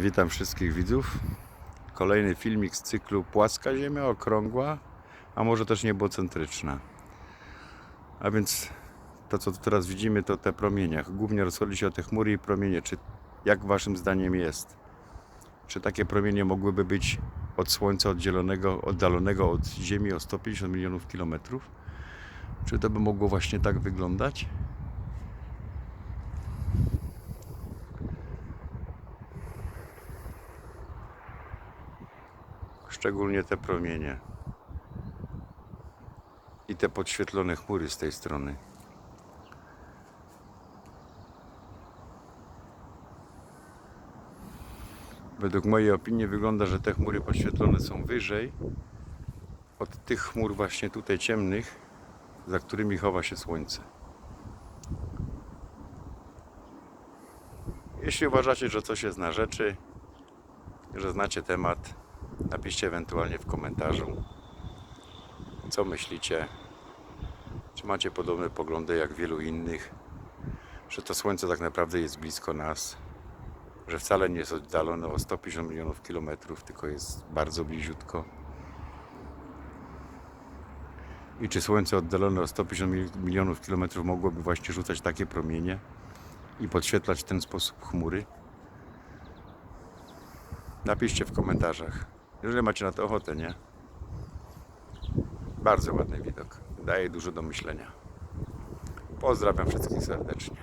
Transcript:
Witam wszystkich widzów. Kolejny filmik z cyklu Płaska Ziemia, okrągła, a może też niebocentryczna. A więc to, co teraz widzimy, to te promienie. Głównie rozchodzi się o te chmury i promienie. Czy jak waszym zdaniem jest? Czy takie promienie mogłyby być od Słońca oddzielonego, oddalonego od Ziemi o 150 milionów kilometrów? Czy to by mogło właśnie tak wyglądać? Szczególnie te promienie. I te podświetlone chmury z tej strony. Według mojej opinii wygląda, że te chmury podświetlone są wyżej od tych chmur właśnie tutaj ciemnych, za którymi chowa się słońce. Jeśli uważacie, że coś jest na rzeczy, że znacie temat, napiszcie ewentualnie w komentarzu, co myślicie, czy macie podobne poglądy jak wielu innych, że to słońce tak naprawdę jest blisko nas, że wcale nie jest oddalone o 150 milionów kilometrów, tylko jest bardzo bliziutko. I czy Słońce oddalone o 150 mil- milionów kilometrów mogłoby właśnie rzucać takie promienie i podświetlać w ten sposób chmury? Napiszcie w komentarzach, jeżeli macie na to ochotę, nie? Bardzo ładny widok. Daje dużo do myślenia. Pozdrawiam wszystkich serdecznie.